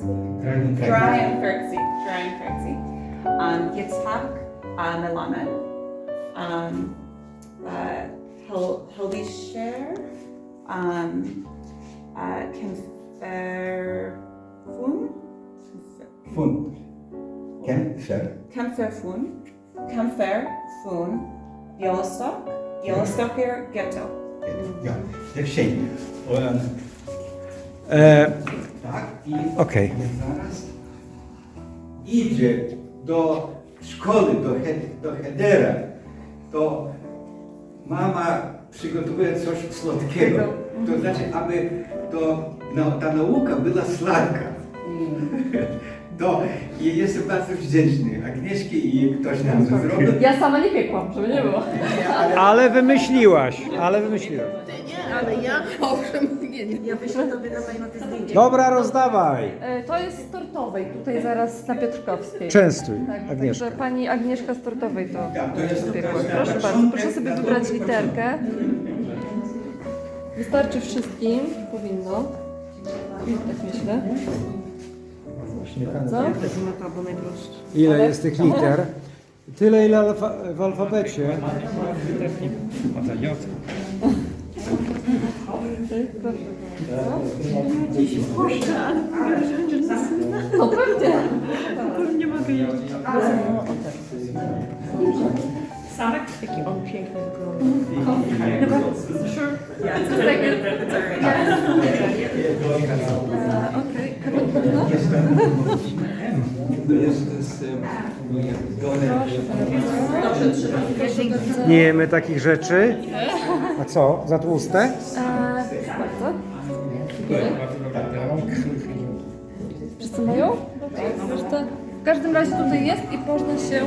Dry and Dragon Dry and Taxi. Um, Yitzhak uh, Melamed. Um, uh, Hil- Hildisher. Um, uh, Kempferfun. Fun. Kempfer. Kempferfun. Kempferfun. Yellowstock. Yellowstock Ghetto. Ghetto. Ya. Hep şey. O, E, tak, i Okej. zaraz idzie do szkoły, do, he- do Hedera, to mama przygotowuje coś słodkiego. To znaczy, aby to, no, ta nauka była sladka. To i jestem bardzo wdzięczny Agnieszki i ktoś nam to zrobił. Ja sama nie piekłam, żeby nie było. ale wymyśliłaś, ale wymyśliłaś. Ale ja owszem, nie, nie. Ja wyślę tobie na pewno te zdjęcia. Dobra, rozdawaj. E, To jest z Tortowej, tutaj zaraz na Piotrkowskiej. Częstuj, Tak, Agnieszka. Także pani Agnieszka z Tortowej to to jest piekła. to jest Proszę bardzo, proszę sobie wybrać literkę. Wystarczy wszystkim, powinno. Tak myślę. Bo najprostsze. Ile jest tych liter? Tyle, ile alfa, w alfabecie. No pewnie. Nie mogę jeździć. Samek? Jaki on piękny wygląda. Okej. To jest z Nie jemy takich rzeczy. A co? Za tłuste? Wszyscy mają? W każdym razie tutaj jest i można się